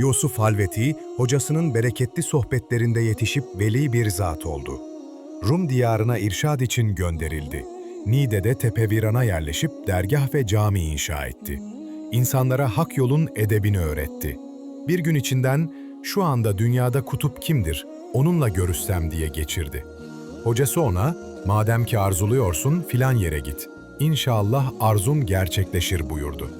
Yusuf Halveti, hocasının bereketli sohbetlerinde yetişip veli bir zat oldu. Rum diyarına irşad için gönderildi. Niğde'de Tepeviran'a yerleşip dergah ve cami inşa etti. İnsanlara hak yolun edebini öğretti. Bir gün içinden şu anda dünyada kutup kimdir, onunla görüşsem diye geçirdi. Hocası ona, madem ki arzuluyorsun filan yere git. İnşallah arzun gerçekleşir buyurdu.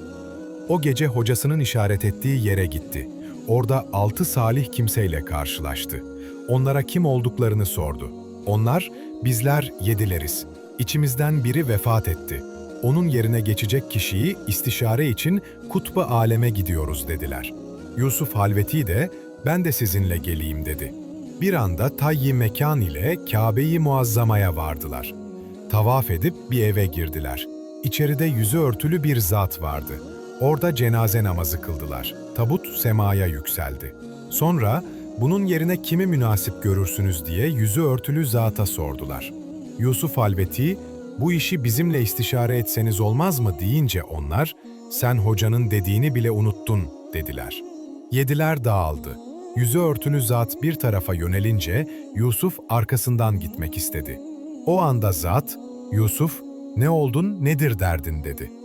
O gece hocasının işaret ettiği yere gitti. Orada altı salih kimseyle karşılaştı. Onlara kim olduklarını sordu. Onlar, bizler yedileriz. İçimizden biri vefat etti. Onun yerine geçecek kişiyi istişare için kutbu aleme gidiyoruz dediler. Yusuf Halveti de, ben de sizinle geleyim dedi. Bir anda tayyi mekan ile Kabe-i Muazzama'ya vardılar. Tavaf edip bir eve girdiler. İçeride yüzü örtülü bir zat vardı. Orada cenaze namazı kıldılar. Tabut semaya yükseldi. Sonra bunun yerine kimi münasip görürsünüz diye yüzü örtülü zata sordular. Yusuf Halveti, bu işi bizimle istişare etseniz olmaz mı deyince onlar, sen hocanın dediğini bile unuttun dediler. Yediler dağıldı. Yüzü örtülü zat bir tarafa yönelince Yusuf arkasından gitmek istedi. O anda zat, Yusuf, ne oldun nedir derdin dedi.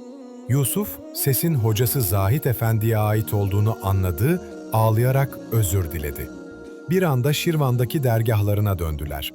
Yusuf, sesin hocası Zahit Efendi'ye ait olduğunu anladı, ağlayarak özür diledi. Bir anda Şirvan'daki dergahlarına döndüler.